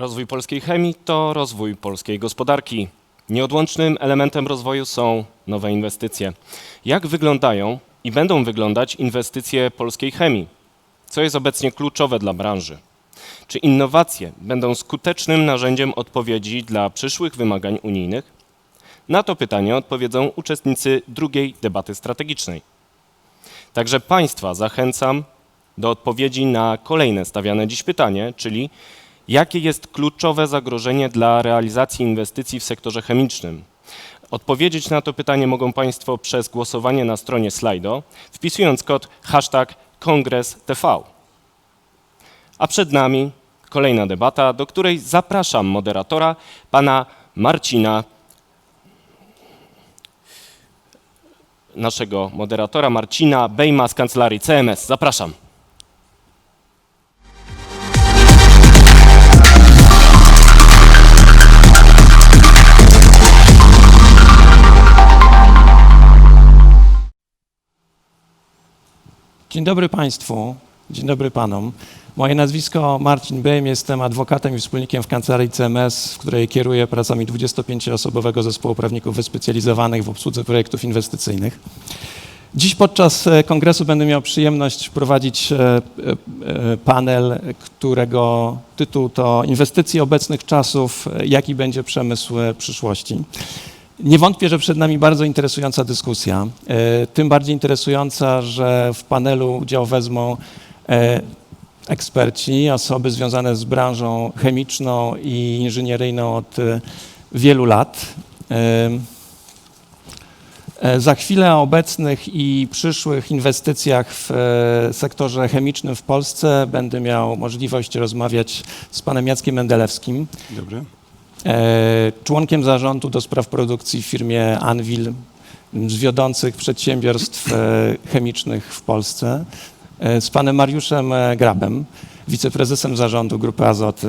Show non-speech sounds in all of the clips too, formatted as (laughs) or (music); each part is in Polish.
Rozwój polskiej chemii to rozwój polskiej gospodarki. Nieodłącznym elementem rozwoju są nowe inwestycje. Jak wyglądają i będą wyglądać inwestycje polskiej chemii? Co jest obecnie kluczowe dla branży? Czy innowacje będą skutecznym narzędziem odpowiedzi dla przyszłych wymagań unijnych? Na to pytanie odpowiedzą uczestnicy drugiej debaty strategicznej. Także Państwa zachęcam do odpowiedzi na kolejne stawiane dziś pytanie, czyli jakie jest kluczowe zagrożenie dla realizacji inwestycji w sektorze chemicznym? Odpowiedzieć na to pytanie mogą Państwo przez głosowanie na stronie Slido, wpisując kod hashtag KongresTV. A przed nami kolejna debata, do której zapraszam moderatora, pana Marcina, naszego moderatora Marcina Bejma z kancelarii CMS. Zapraszam. Dzień dobry Państwu, dzień dobry Panom. Moje nazwisko Marcin Bejm, jestem adwokatem i wspólnikiem w kancelarii CMS, w której kieruję pracami 25-osobowego zespołu prawników wyspecjalizowanych w obsłudze projektów inwestycyjnych. Dziś podczas e, kongresu będę miał przyjemność prowadzić e, e, panel, którego tytuł to Inwestycje obecnych czasów, jaki będzie przemysł przyszłości. Nie wątpię, że przed nami bardzo interesująca dyskusja. E, Tym bardziej interesująca, że w panelu udział wezmą e, eksperci, osoby związane z branżą chemiczną i inżynieryjną od e, wielu lat. Za chwilę o obecnych i przyszłych inwestycjach w sektorze chemicznym w Polsce będę miał możliwość rozmawiać z panem Jackiem Mendelewskim, Dobry. E, członkiem zarządu do spraw produkcji w firmie Anvil, z wiodących przedsiębiorstw e, chemicznych w Polsce, e, z panem Mariuszem Grabem, wiceprezesem zarządu Grupy Azoty,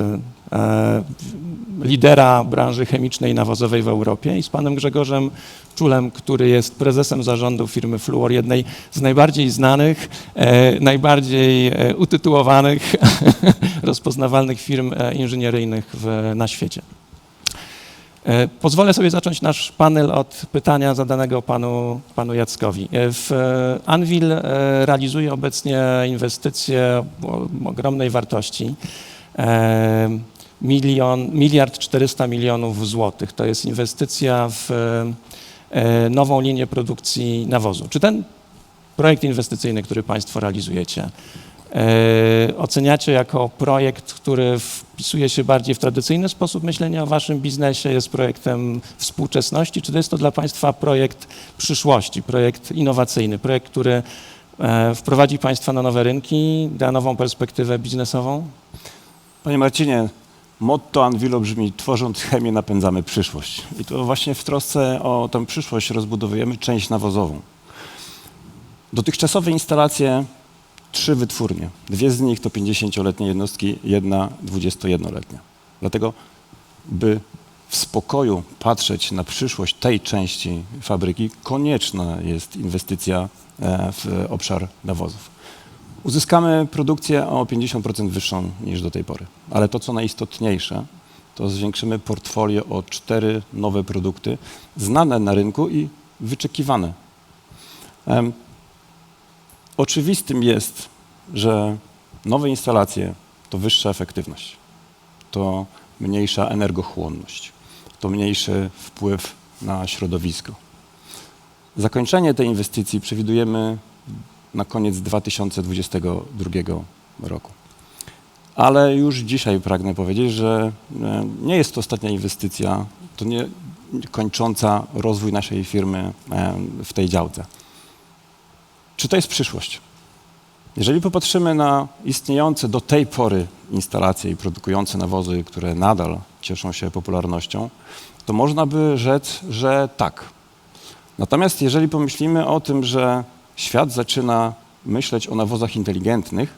lidera branży chemicznej i nawozowej w Europie i z panem Grzegorzem Czulem, który jest prezesem zarządu firmy Fluor, jednej z najbardziej znanych, najbardziej utytułowanych, (laughs) rozpoznawalnych firm inżynieryjnych w, na świecie. E, Pozwolę sobie zacząć nasz panel od pytania zadanego panu, panu Jackowi. E, W e, Anvil realizuje obecnie inwestycje ogromnej wartości. Milion, miliard 400 milionów złotych. To jest inwestycja w nową linię produkcji nawozu. Czy ten projekt inwestycyjny, który Państwo realizujecie, oceniacie jako projekt, który wpisuje się bardziej w tradycyjny sposób myślenia o waszym biznesie, jest projektem współczesności, czy to jest to dla Państwa projekt przyszłości, projekt innowacyjny, projekt, który e, wprowadzi Państwa na nowe rynki, da nową perspektywę biznesową? Panie Marcinie, motto Anvilo brzmi tworząc chemię napędzamy przyszłość. I to właśnie w trosce o tę przyszłość rozbudowujemy część nawozową. Dotychczasowe instalacje, trzy wytwórnie. Dwie z nich to 50-letnie jednostki, jedna 21-letnia. Dlatego, by w spokoju patrzeć na przyszłość tej części fabryki, konieczna jest inwestycja e, w obszar nawozów. Uzyskamy produkcję o 50% wyższą niż do tej pory. Ale to, co najistotniejsze, to zwiększymy portfolio o cztery nowe produkty, znane na rynku i wyczekiwane. Oczywistym jest, że nowe instalacje to wyższa efektywność, to mniejsza energochłonność, to mniejszy wpływ na środowisko. Zakończenie tej inwestycji przewidujemy na koniec 2022 roku. Ale już dzisiaj pragnę powiedzieć, że e, nie jest to ostatnia inwestycja, to nie kończąca rozwój naszej firmy e, w tej działce. Czy to jest przyszłość? Jeżeli popatrzymy na istniejące do tej pory instalacje i produkujące nawozy, które nadal cieszą się popularnością, to można by rzec, że tak. Natomiast jeżeli pomyślimy o tym, że świat zaczyna myśleć o nawozach inteligentnych,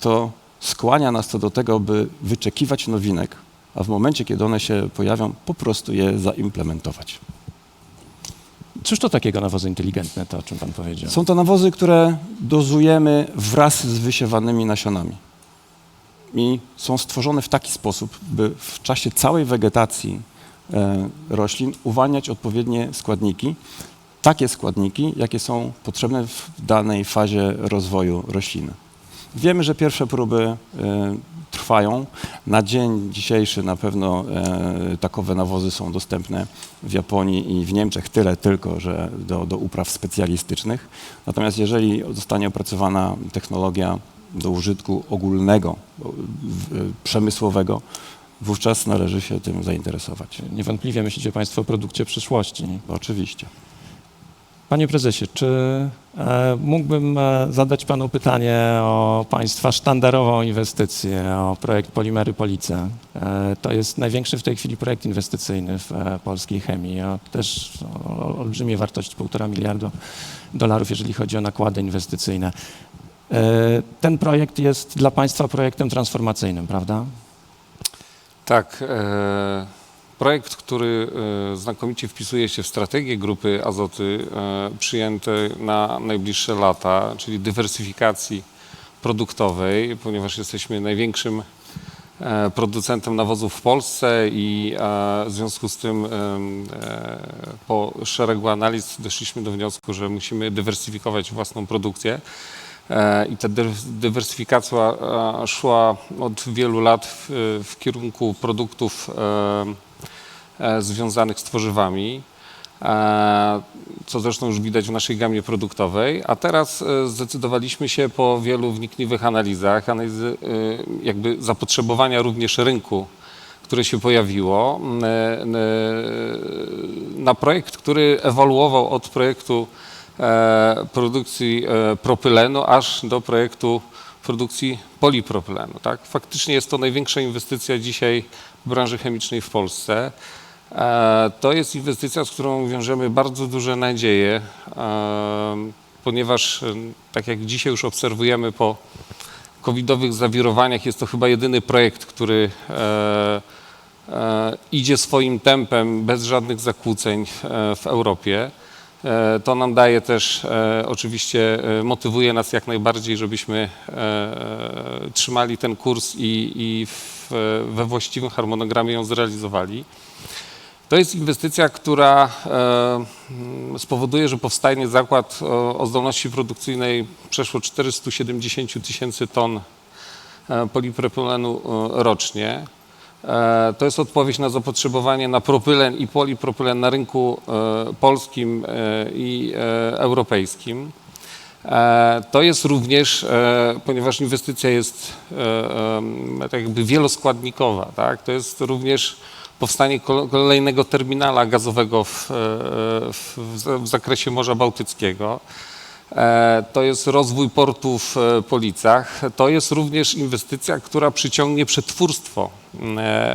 to skłania nas to do tego, by wyczekiwać nowinek, a w momencie, kiedy one się pojawią, po prostu je zaimplementować. Cóż to takiego nawozy inteligentne, to o czym Pan powiedział? Są to nawozy, które dozujemy wraz z wysiewanymi nasionami. i są stworzone w taki sposób, by w czasie całej wegetacji e, roślin uwalniać odpowiednie składniki, takie składniki, jakie są potrzebne w danej fazie rozwoju rośliny. Wiemy, że pierwsze próby e, trwają. Na dzień dzisiejszy na pewno e, takowe nawozy są dostępne w Japonii i w Niemczech, tyle tylko, że do, do upraw specjalistycznych. Natomiast jeżeli zostanie opracowana technologia do użytku ogólnego, w- przemysłowego, wówczas należy się tym zainteresować. Niewątpliwie myślicie Państwo o produkcie przyszłości. Oczywiście. Panie prezesie, czy e, mógłbym e, zadać panu pytanie o państwa sztandarową inwestycję, o projekt Polimery Police? E, to jest największy w tej chwili projekt inwestycyjny w polskiej chemii. Też o, olbrzymie wartość, półtora miliarda dolarów, jeżeli chodzi o nakłady inwestycyjne. Ten projekt jest dla państwa projektem transformacyjnym, prawda? Tak. Projekt, który e, znakomicie wpisuje się w strategię grupy Azoty e, przyjęte na najbliższe lata, czyli dywersyfikacji produktowej, ponieważ jesteśmy największym e, producentem nawozów w Polsce i w związku z tym po szeregu analiz doszliśmy do wniosku, że musimy dywersyfikować własną produkcję. I ta dy- dywersyfikacja szła od wielu lat w, w kierunku produktów związanych z tworzywami, e, co zresztą już widać w naszej gamie produktowej. A teraz e, zdecydowaliśmy się po wielu wnikliwych analizach, analizy e, jakby zapotrzebowania również rynku, które się pojawiło, e, na projekt, który ewoluował od projektu e, produkcji e, propylenu aż do projektu produkcji polipropylenu. Tak? Faktycznie jest to największa inwestycja dzisiaj w branży chemicznej w Polsce. E, To jest inwestycja, z którą wiążemy bardzo duże nadzieje, e, ponieważ e, tak jak dzisiaj już obserwujemy po covidowych zawirowaniach, jest to chyba jedyny projekt, który idzie swoim tempem bez żadnych zakłóceń w Europie. To nam daje też, oczywiście motywuje nas jak najbardziej, żebyśmy trzymali ten kurs i, i w, we właściwym harmonogramie ją zrealizowali. To jest inwestycja, która e, spowoduje, że powstanie zakład o, o zdolności produkcyjnej przeszło 470 tysięcy ton e, polipropylenu e, rocznie. E, To jest odpowiedź na zapotrzebowanie na propylen i polipropylen na rynku e, polskim e, i e, europejskim. E, To jest również, e, ponieważ inwestycja jest e, tak jakby wieloskładnikowa, tak? to jest również powstanie kol- kolejnego terminala gazowego w, e, w, w zakresie Morza Bałtyckiego. E, To jest rozwój portu w e, Policach. To jest również inwestycja, która przyciągnie przetwórstwo,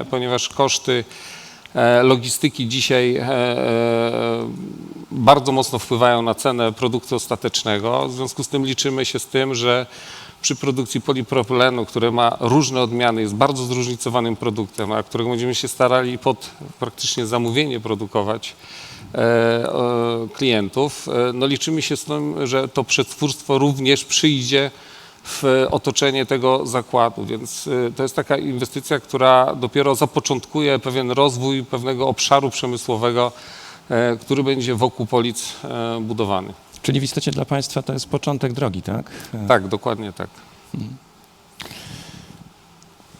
ponieważ koszty logistyki dzisiaj bardzo mocno wpływają na cenę produktu ostatecznego. W związku z tym liczymy się z tym, że przy produkcji polipropylenu, który ma różne odmiany, jest bardzo zróżnicowanym produktem, a którego będziemy się starali pod praktycznie zamówienie produkować e, e, klientów, e, no liczymy się z tym, że to przetwórstwo również przyjdzie w otoczenie tego zakładu, więc y, to jest taka inwestycja, która dopiero zapoczątkuje pewien rozwój pewnego obszaru przemysłowego, e, który będzie wokół Polic e, budowany. Czyli w istocie dla państwa to jest początek drogi, tak? Tak, dokładnie tak.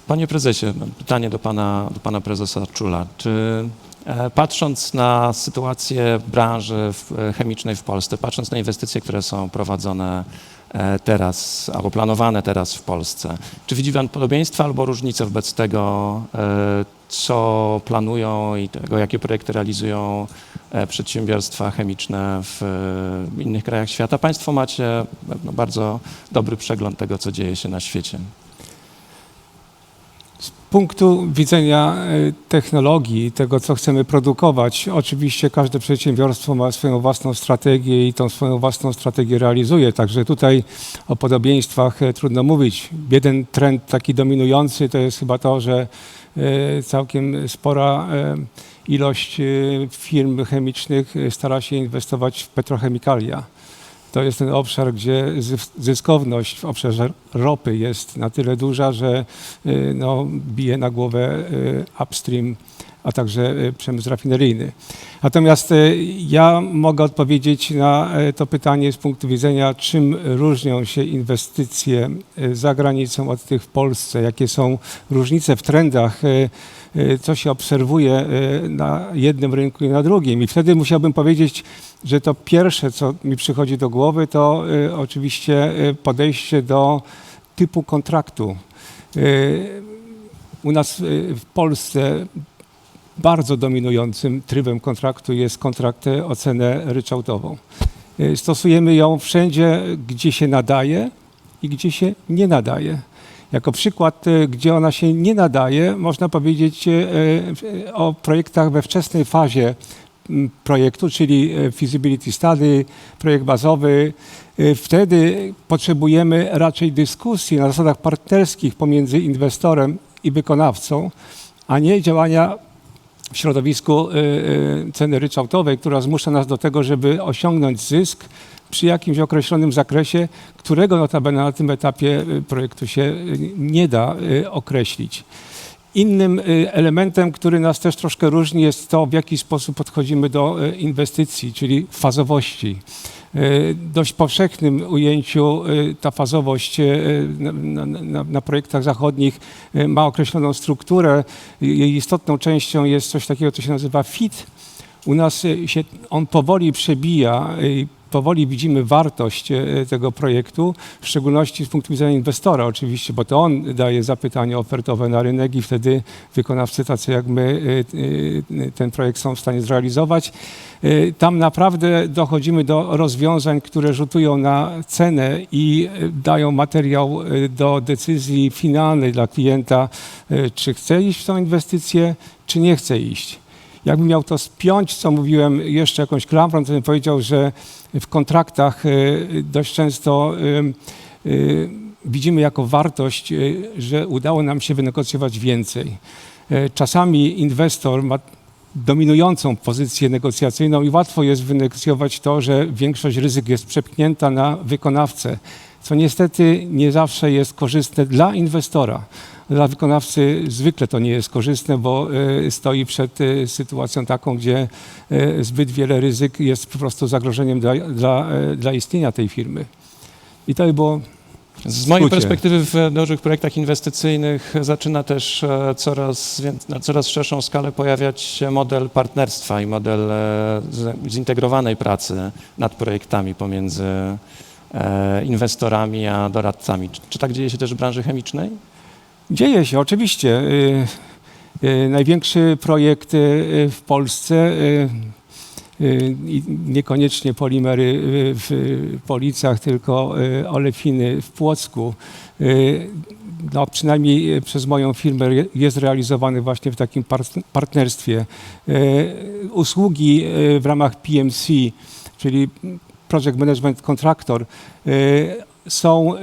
Panie prezesie, pytanie do pana, do pana prezesa Czula. Czy e, patrząc na sytuację branży e, chemicznej w Polsce, patrząc na inwestycje, które są prowadzone e, teraz albo planowane teraz w Polsce, czy widzi pan podobieństwa albo różnice wobec tego, co planują i tego, jakie projekty realizują przedsiębiorstwa chemiczne w e, innych krajach świata? Państwo macie no, bardzo dobry przegląd tego, co dzieje się na świecie. Z punktu widzenia e, technologii, tego co chcemy produkować, oczywiście każde przedsiębiorstwo ma swoją własną strategię i tą swoją własną strategię realizuje. Także tutaj o podobieństwach e, trudno mówić. Jeden trend taki dominujący to jest chyba to, że e, całkiem spora e, ilość e, firm chemicznych e, stara się inwestować w petrochemikalia. to jest ten obszar, gdzie zys- zyskowność w obszarze ropy jest na tyle duża, że y, no, bije na głowę y, upstream, a także y, przemysł rafineryjny. Natomiast y, ja mogę odpowiedzieć na y, to pytanie z punktu widzenia, czym różnią się inwestycje za granicą od tych w Polsce, jakie są różnice w trendach, co się obserwuje na jednym rynku i na drugim. I wtedy musiałbym powiedzieć, że to pierwsze, co mi przychodzi do głowy, to oczywiście podejście do typu kontraktu. U nas w Polsce bardzo dominującym trybem kontraktu jest kontrakt e, o cenę ryczałtową. Y, Stosujemy ją wszędzie, gdzie się nadaje i gdzie się nie nadaje. Jako przykład, y, gdzie ona się nie nadaje, można powiedzieć o projektach we wczesnej fazie projektu, czyli feasibility study, projekt bazowy. Wtedy potrzebujemy raczej dyskusji na zasadach partnerskich pomiędzy inwestorem i wykonawcą, a nie działania w środowisku y, y, ceny ryczałtowej, która zmusza nas do tego, żeby osiągnąć zysk przy jakimś określonym zakresie, którego notabene na tym etapie y, projektu się nie da określić. Innym elementem, który nas też troszkę różni, jest to, w jaki sposób podchodzimy do inwestycji, czyli fazowości. Y, Dość powszechnym ujęciu y, ta fazowość y, na, na, na, projektach zachodnich ma określoną strukturę. Jej istotną częścią jest coś takiego, co się nazywa FIT. U nas y, się on powoli przebija i powoli widzimy wartość y, tego projektu, w szczególności z punktu widzenia inwestora oczywiście, bo to on daje zapytanie ofertowe na rynek i wtedy wykonawcy tacy jak my y, y, ten projekt są w stanie zrealizować. Y, Tam naprawdę dochodzimy do rozwiązań, które rzutują na cenę i y, dają materiał y, do decyzji finalnej dla klienta, y, czy chce iść w tą inwestycję, czy nie chce iść. Jakbym miał to spiąć, co mówiłem jeszcze jakąś klamrą, to bym powiedział, że w kontraktach y, dość często y, y, widzimy jako wartość, że udało nam się wynegocjować więcej. Czasami inwestor ma dominującą pozycję negocjacyjną i łatwo jest wynegocjować to, że większość ryzyk jest przepchnięta na wykonawcę, co niestety nie zawsze jest korzystne dla inwestora. Dla wykonawcy zwykle to nie jest korzystne, bo y, stoi przed y, sytuacją taką, gdzie y, zbyt wiele ryzyk jest po prostu zagrożeniem dla, dla, dla istnienia tej firmy. I to by było Z mojej perspektywy w dużych projektach inwestycyjnych zaczyna też e, coraz, na coraz szerszą skalę pojawiać się model partnerstwa i model e, zintegrowanej pracy nad projektami pomiędzy e, inwestorami a doradcami. Czy tak dzieje się też w branży chemicznej? Dzieje się, oczywiście. Y, y, Największy projekt y, w Polsce, niekoniecznie polimery w Policach, tylko olefiny w Płocku, no, przynajmniej przez moją firmę je- jest realizowany właśnie w takim par- partnerstwie. Usługi w ramach PMC, czyli Project Management Contractor, są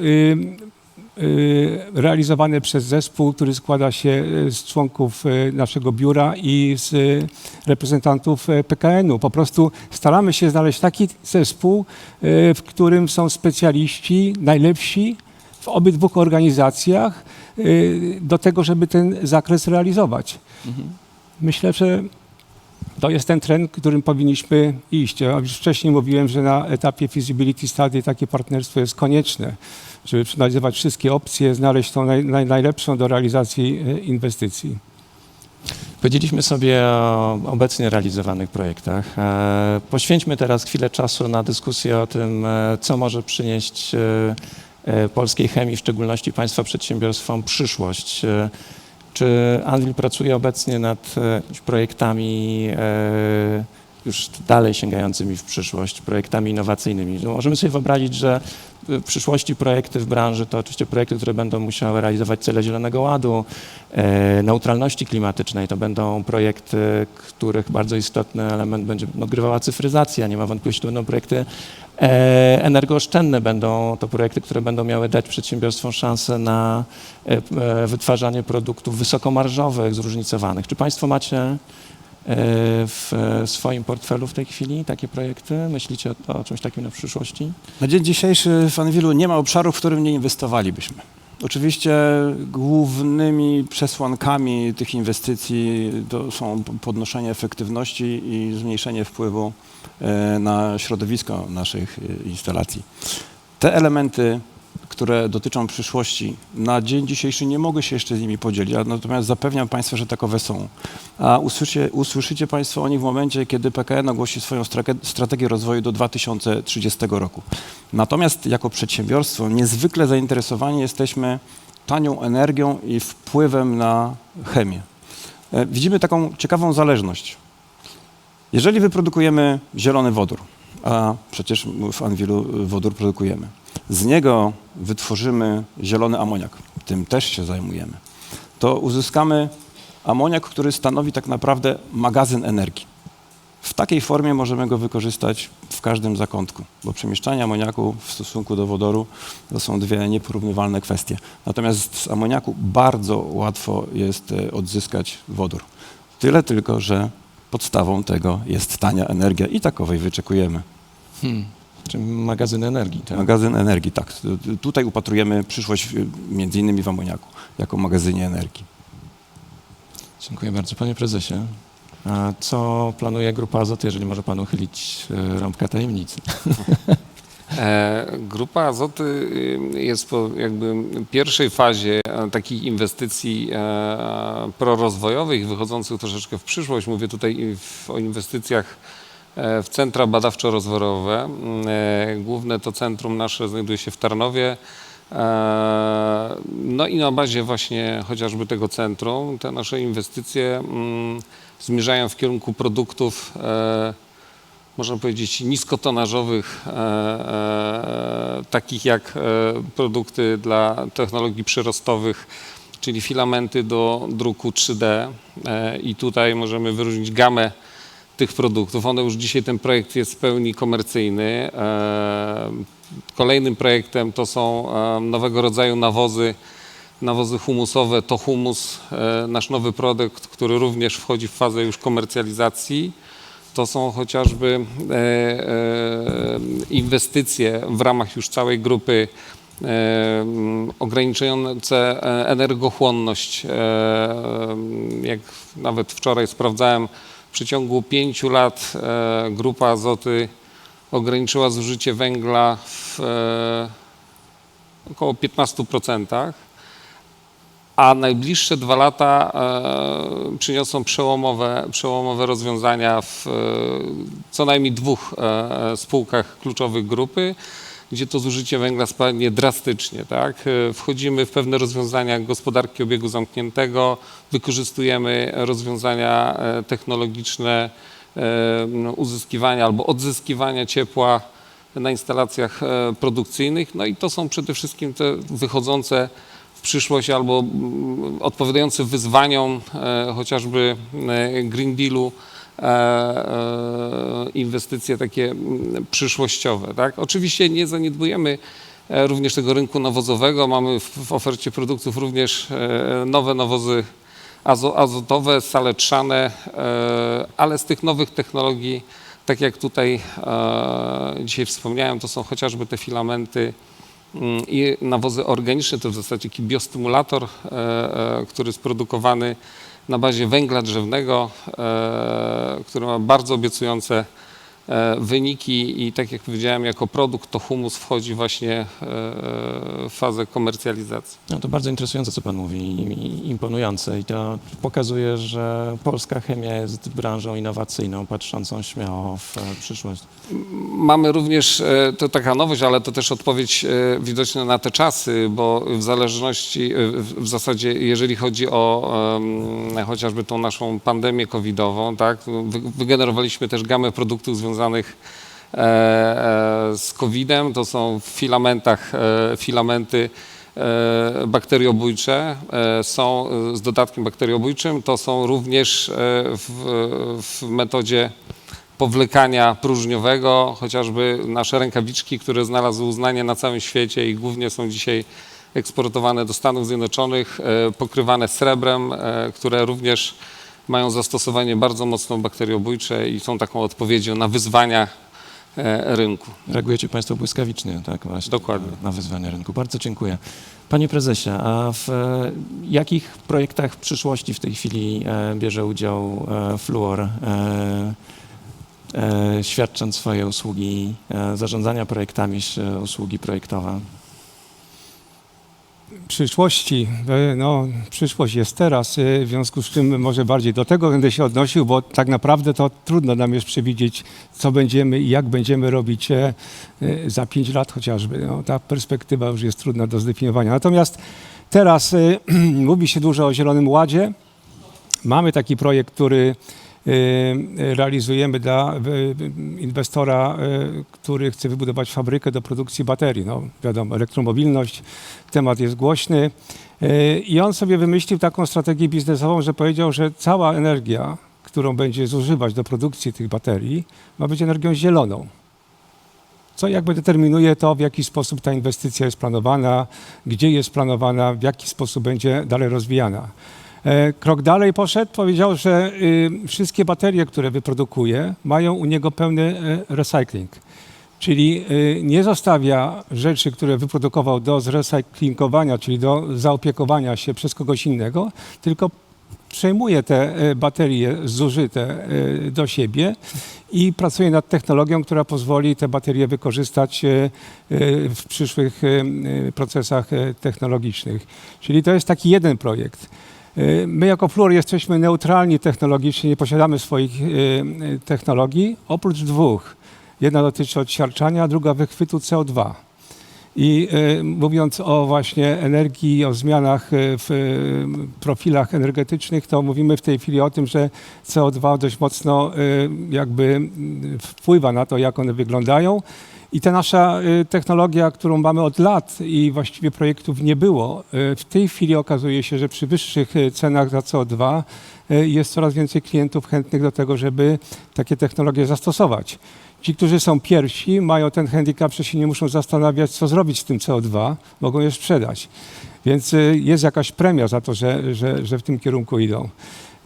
realizowane przez zespół, który składa się y, z członków y, naszego biura i z y, reprezentantów y, PKN-u. Po prostu staramy się znaleźć taki zespół, y, w którym są specjaliści najlepsi w obydwu organizacjach y, do tego, żeby ten zakres realizować. Myślę, że to jest ten trend, którym powinniśmy iść. Ja już wcześniej mówiłem, że na etapie feasibility study takie partnerstwo jest konieczne, żeby przeanalizować wszystkie opcje, znaleźć tą naj, naj, najlepszą do realizacji e, inwestycji. Powiedzieliśmy sobie o obecnie realizowanych projektach. E, Poświęćmy teraz chwilę czasu na dyskusję o tym, e, co może przynieść polskiej chemii, w szczególności państwa przedsiębiorstwom, przyszłość. Czy Anvil pracuje obecnie nad e, projektami e, już dalej sięgającymi w przyszłość, projektami innowacyjnymi? No, możemy sobie wyobrazić, że w przyszłości projekty w branży to oczywiście projekty, które będą musiały realizować cele Zielonego Ładu, e, neutralności klimatycznej. To będą projekty, których bardzo istotny element będzie odgrywała cyfryzacja. Nie ma wątpliwości, to będą projekty e, energooszczędne. Będą to projekty, które będą miały dać przedsiębiorstwom szansę na e, e, wytwarzanie produktów wysokomarżowych, zróżnicowanych. Czy Państwo macie w swoim portfelu w tej chwili takie projekty? Myślicie o, o czymś takim na przyszłości? Na dzień dzisiejszy w Anwilu nie ma obszaru, w którym nie inwestowalibyśmy. Oczywiście głównymi przesłankami tych inwestycji to są podnoszenie efektywności i zmniejszenie wpływu e, na środowisko naszych e, instalacji. Te elementy, które dotyczą przyszłości, na dzień dzisiejszy nie mogę się jeszcze z nimi podzielić, natomiast zapewniam Państwa, że takowe są. A usłyszycie, usłyszycie Państwo o nich w momencie, kiedy PKN ogłosi swoją strate- strategię rozwoju do 2030 roku. Natomiast jako przedsiębiorstwo niezwykle zainteresowani jesteśmy tanią energią i wpływem na chemię. E, Widzimy taką ciekawą zależność. Jeżeli wyprodukujemy zielony wodór, a przecież w Anwilu wodór produkujemy, z niego wytworzymy zielony amoniak, tym też się zajmujemy, to uzyskamy amoniak, który stanowi tak naprawdę magazyn energii. W takiej formie możemy go wykorzystać w każdym zakątku, bo przemieszczanie amoniaku w stosunku do wodoru to są dwie nieporównywalne kwestie. Natomiast z amoniaku bardzo łatwo jest e, odzyskać wodór. Tyle tylko, że podstawą tego jest tania energia i takowej wyczekujemy. Hmm. Czyli magazyn energii, tak? Magazyn energii, tak. Tu- Tutaj upatrujemy przyszłość y, między innymi w amoniaku, jako magazynie energii. Dziękuję bardzo. Panie prezesie, a co planuje Grupa Azot, jeżeli może pan uchylić e, rąbka tajemnicy? (laughs) E, Grupa Azoty y, jest po jakby pierwszej fazie e, takich inwestycji e, prorozwojowych, wychodzących troszeczkę w przyszłość. Mówię tutaj o inwestycjach w centra badawczo-rozwojowe. Mm, e, Główne to centrum nasze znajduje się w Tarnowie. E, No i na bazie właśnie chociażby tego centrum te nasze inwestycje mm, zmierzają w kierunku produktów e, można powiedzieć, niskotonażowych, e, e, takich jak e, produkty dla technologii przyrostowych, czyli filamenty do druku 3D. E, I tutaj możemy wyróżnić gamę tych produktów. One już dzisiaj ten projekt jest w pełni komercyjny. E, Kolejnym projektem to są e, nowego rodzaju nawozy, nawozy humusowe. To humus, e, nasz nowy produkt, który również wchodzi w fazę już komercjalizacji. To są chociażby inwestycje w ramach już całej grupy ograniczające energochłonność. Jak nawet wczoraj sprawdzałem, w przeciągu pięciu lat e, grupa Azoty ograniczyła zużycie węgla w e, około 15% a najbliższe dwa lata e, przyniosą przełomowe, przełomowe rozwiązania w co najmniej dwóch spółkach kluczowych grupy, gdzie to zużycie węgla spadnie drastycznie. Tak? E, Wchodzimy w pewne rozwiązania gospodarki obiegu zamkniętego, wykorzystujemy rozwiązania e, technologiczne e, no, uzyskiwania albo odzyskiwania ciepła na instalacjach produkcyjnych. No i to są przede wszystkim te wychodzące w przyszłość albo mm, odpowiadające wyzwaniom chociażby Green Dealu inwestycje takie mm, przyszłościowe. Tak? Oczywiście nie zaniedbujemy e, również tego rynku nawozowego. Mamy w, ofercie produktów również e, nowe nawozy azo, azotowe, saletrzane, e, ale z tych nowych technologii, tak jak tutaj e, dzisiaj wspomniałem, to są chociażby te filamenty mm, i nawozy organiczne, to w zasadzie taki biostymulator, e, e, który jest produkowany na bazie węgla drzewnego, e, który ma bardzo obiecujące wyniki i tak jak powiedziałem, jako produkt to humus wchodzi właśnie e, w fazę komercjalizacji. No to bardzo interesujące, co pan mówi, i- imponujące i to pokazuje, że polska chemia jest branżą innowacyjną, patrzącą śmiało w e, przyszłość. Mamy również, e, to taka nowość, ale to też odpowiedź e, widoczna na te czasy, bo w zależności, e, w zasadzie jeżeli chodzi o chociażby tą naszą pandemię covidową, tak, wy- wygenerowaliśmy też gamę produktów związanych e, e, z covidem, to są w filamentach, e, filamenty bakteriobójcze, są z dodatkiem bakteriobójczym, to są również w, w metodzie powlekania próżniowego, chociażby nasze rękawiczki, które znalazły uznanie na całym świecie i głównie są dzisiaj eksportowane do Stanów Zjednoczonych, pokrywane srebrem, które również mają zastosowanie bardzo mocno bakteriobójcze i są taką odpowiedzią na wyzwania e, rynku. Reagujecie Państwo błyskawicznie, tak właśnie. Dokładnie. Na, wyzwania rynku. Bardzo dziękuję. Panie prezesie, a w e, jakich projektach przyszłości w tej chwili e, bierze udział Fluor, świadcząc swoje usługi zarządzania projektami, usługi projektowe? Przyszłości, e, no przyszłość jest teraz, e, w związku z czym może bardziej do tego będę się odnosił, bo tak naprawdę to trudno nam jest przewidzieć, co będziemy i jak będziemy robić e, za pięć lat chociażby. No, ta perspektywa już jest trudna do zdefiniowania. Natomiast teraz (clears throat) mówi się dużo o Zielonym Ładzie. Mamy taki projekt, który realizujemy dla e, inwestora, który chce wybudować fabrykę do produkcji baterii. No, wiadomo, elektromobilność, temat jest głośny. I on sobie wymyślił taką strategię biznesową, że powiedział, że cała energia, którą będzie zużywać do produkcji tych baterii, ma być energią zieloną. Co jakby determinuje to, w jaki sposób ta inwestycja jest planowana, gdzie jest planowana, w jaki sposób będzie dalej rozwijana. E, Krok dalej poszedł, powiedział, że y, wszystkie baterie, które wyprodukuje, mają u niego pełny e, recycling. Czyli y, nie zostawia rzeczy, które wyprodukował do zrecyklingowania, czyli do zaopiekowania się przez kogoś innego, tylko przejmuje te e, baterie zużyte do siebie i pracuje nad technologią, która pozwoli te baterie wykorzystać w przyszłych procesach technologicznych. Czyli to jest taki jeden projekt. E, My jako Fluor jesteśmy neutralni technologicznie, nie posiadamy swoich e, e, technologii, oprócz dwóch. Jedna dotyczy odsiarczania, druga wychwytu CO2. I mówiąc o właśnie energii, o zmianach w profilach energetycznych, to mówimy w tej chwili o tym, że CO2 dość mocno jakby wpływa na to, jak one wyglądają. I ta nasza e, technologia, którą mamy od lat i właściwie projektów nie było, e, w tej chwili okazuje się, że przy wyższych e, cenach za CO2 e, jest coraz więcej klientów chętnych do tego, żeby takie technologie zastosować. Ci, którzy są pierwsi, mają ten handicap, że się nie muszą zastanawiać, co zrobić z tym CO2, mogą je sprzedać. Więc y, jest jakaś premia za to, że, że, że w tym kierunku idą.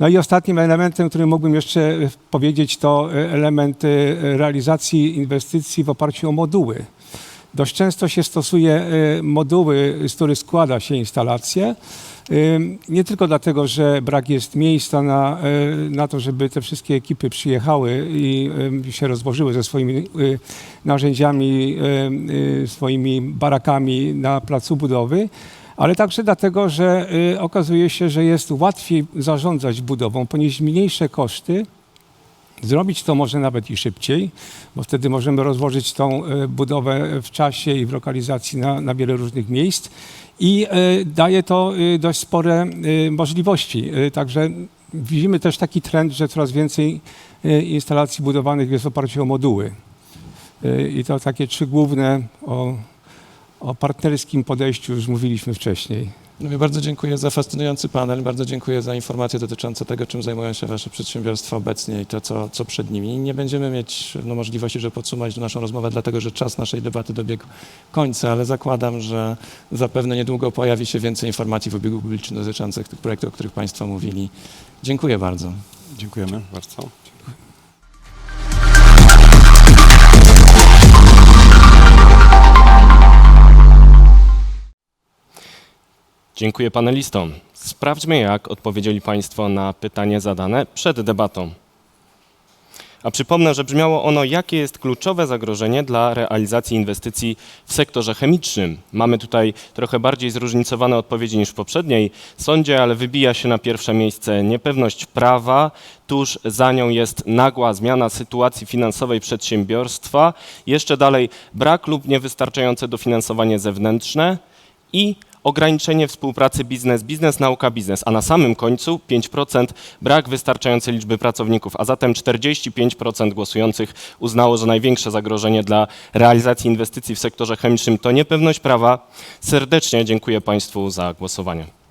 No i ostatnim elementem, który mógłbym jeszcze y, powiedzieć, to y, element y, realizacji inwestycji w oparciu o moduły. Dość często się stosuje moduły, z których składa się instalacje. Nie tylko dlatego, że brak jest miejsca na, na to, żeby te wszystkie ekipy przyjechały i się rozłożyły ze swoimi y, narzędziami, y, swoimi barakami na placu budowy, ale także dlatego, że y, okazuje się, że jest łatwiej zarządzać budową, ponieść mniejsze koszty, Zrobić to może nawet i szybciej, bo wtedy możemy rozłożyć tą e, budowę w czasie i w lokalizacji na, na wiele różnych miejsc i e, daje to dość spore możliwości. Także widzimy też taki trend, że coraz więcej instalacji budowanych jest w oparciu o moduły. I to takie trzy główne o, o partnerskim podejściu już mówiliśmy wcześniej. No bardzo dziękuję za fascynujący panel, bardzo dziękuję za informacje dotyczące tego, czym zajmują się Wasze przedsiębiorstwa obecnie i to, co, co przed nimi. Nie będziemy mieć no, możliwości, żeby podsumować naszą rozmowę, dlatego że czas naszej debaty dobiegł końca, ale zakładam, że zapewne niedługo pojawi się więcej informacji w obiegu publicznym dotyczących tych projektów, o których Państwo mówili. Dziękuję bardzo. Dziękujemy. Bardzo. Dziękuję panelistom. Sprawdźmy, jak odpowiedzieli Państwo na pytanie zadane przed debatą. A przypomnę, że brzmiało ono, jakie jest kluczowe zagrożenie dla realizacji inwestycji w sektorze chemicznym. Mamy tutaj trochę bardziej zróżnicowane odpowiedzi niż w poprzedniej sądzie, ale wybija się na pierwsze miejsce niepewność prawa, tuż za nią jest nagła zmiana sytuacji finansowej przedsiębiorstwa, jeszcze dalej brak lub niewystarczające dofinansowanie zewnętrzne i ograniczenie współpracy biznes-biznes, nauka-biznes, a na samym końcu 5% brak wystarczającej liczby pracowników, a zatem 45% głosujących uznało, że największe zagrożenie dla realizacji inwestycji w sektorze chemicznym to niepewność prawa. Serdecznie dziękuję Państwu za głosowanie.